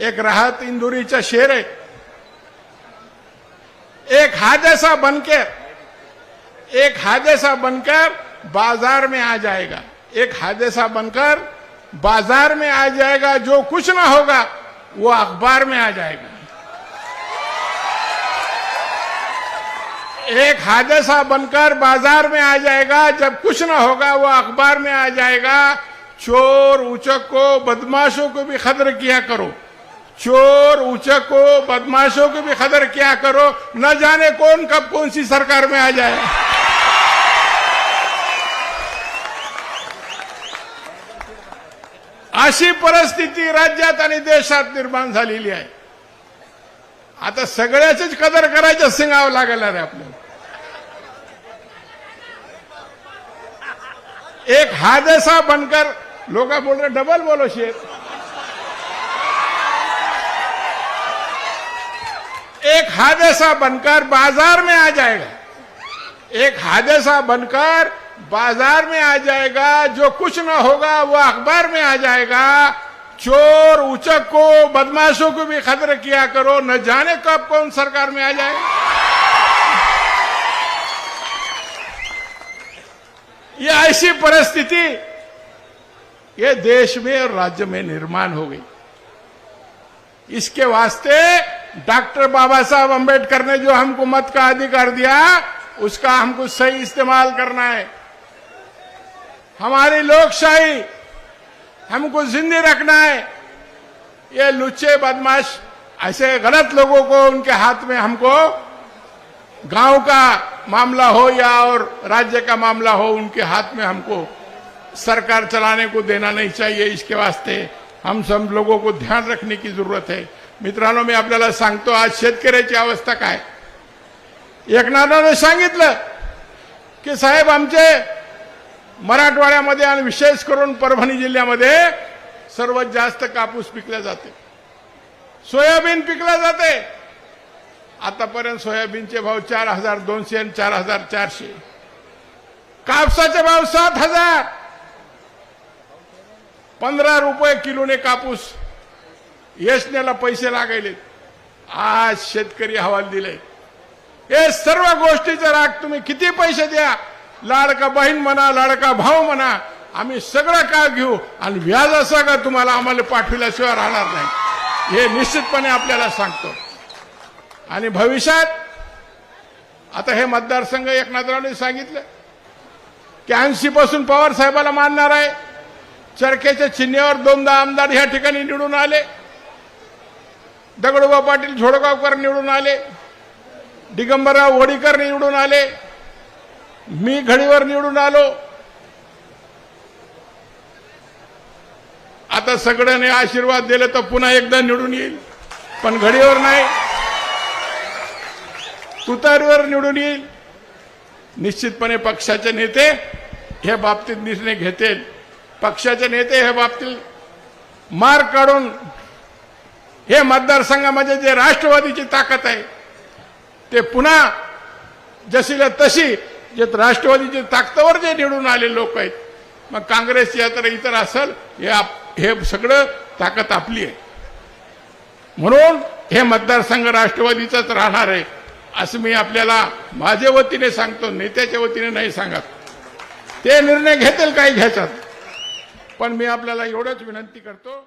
एक राहत इंदुरीचा शेर है एक हादसा बनकर, एक हादसा बनकर बाज़ार में आ जाएगा. एक हादसा बनकर बाज़ार में आ जाएगा, जो कुछ ना होगा, वो अखबार में आ जाएगा. एक हादसा बनकर बाज़ार में आ जाएगा, जब कुछ ना होगा, वो अखबार में आ जाएगा. चोर, उचक को, बदमाशों को भी खतर किया करो. चोर उचको बदमाशों को भी खदर किया करो? न जाने कौन कब कौन सी सरकार में आ जाए। अशी परिस्थिती राज्यात आणि देशात निर्माण झालेली आहे. आता सगळ्याच कदर करायचं सिंगावं लागणार रे आपल्याला. एक हादसा बनकर लोग बोल रहे डबल बोलो शेर एक हादसा बनकर बाज़ार में आ जाएगा। एक हादसा बनकर बाज़ार में आ जाएगा, जो कुछ ना होगा वो अखबार में आ जाएगा। चोर उचक को, बदमाशों को भी खतर किया करो, न जाने कब कौन सरकार में आ जाए। ये ऐसी परिस्थिति, ये देश में और राज्य में निर्माण हो गई। इसके वास्ते डॉक्टर बाबा साहब अंबेडकर ने जो हमको मत का अधिकार दिया, उसका हमको सही इस्तेमाल करना है। हमारी लोकशाही हमको जिंदी रखना है। ये लुच्चे बदमाश, ऐसे गलत लोगों को उनके हाथ में हमको गाँव का मामला हो या और राज्य का मामला हो, उनके हाथ में हमको सरकार चलाने को देना नहीं चाहिए। इसके वास्ते हम सब लोगों को ध्यान रखने की ज़रूरत है। मित्रांनो मी आपल्याला सांगतो आज शेतकऱ्याची अवस्था काय? एकनाथानं सांगितलं की साहेब आमचे मराठवाड्यामध्ये आणि विशेष करून परभणी जिल्ह्यामध्ये सर्वात जास्त कापूस पिकल्या जाते. सोयाबीन पिकल्या जाते. आतापर्यंत सोयाबीनचे भाव चार हजार दोनशे आणि चार हजार चारशे. कापसाचे भाव सात हजार. पंधरा रुपये किलोने कापूस यशनेला पैसे लागायले आज शेतकरी हवाल दिले हे सर्व गोष्टीचा राग तुम्ही किती पैसे द्या? लाडका बहीण म्हणा लाडका भाऊ म्हणा आम्ही सगळं का घेऊ आणि व्याज असं का तुम्हाला आम्हाला पाठविल्याशिवाय राहणार नाही? हे निश्चितपणे आपल्याला सांगतो. आणि भविष्यात आता हे मतदारसंघ एकनाथरावने सांगितलं की ऐंशी पासून पवार साहेबाला मानणार आहे. चरखेच्या चिन्हेवर दोनदा आमदार ह्या ठिकाणी निवडून आले. दगडोबा पाटील झोडगावकर निवडून आले दिगंबरराव वडीकर निवडून आले मी घडीवर निवडून आलो. आता सगळ्यांनी आशीर्वाद दिले तर पुन्हा एकदा निवडून येईल पण घडीवर नाही. तुतारीवर निवडून येईल. निश्चितपणे पक्षाचे नेते हे बाबतीत निर्णय घेतील. पक्षाचे नेते हे बाबतीत मार काढून हे मतदारसंघामध्ये जे राष्ट्रवादीची ताकद आहे ते पुन्हा जशीला तशी जे राष्ट्रवादीची ताकदवर जे निवडून आले लोक आहेत मग काँग्रेस या तर इतर असेल हे हे सगळं ताकद आपली आहे. म्हणून हे मतदारसंघ राष्ट्रवादीचाच राहणार आहे असं मी आपल्याला माझ्या वतीने सांगतो नेत्याच्या वतीने नाही सांगत. ते निर्णय घेतील काही घ्यायचा. पण मी आपल्याला एवढंच विनंती करतो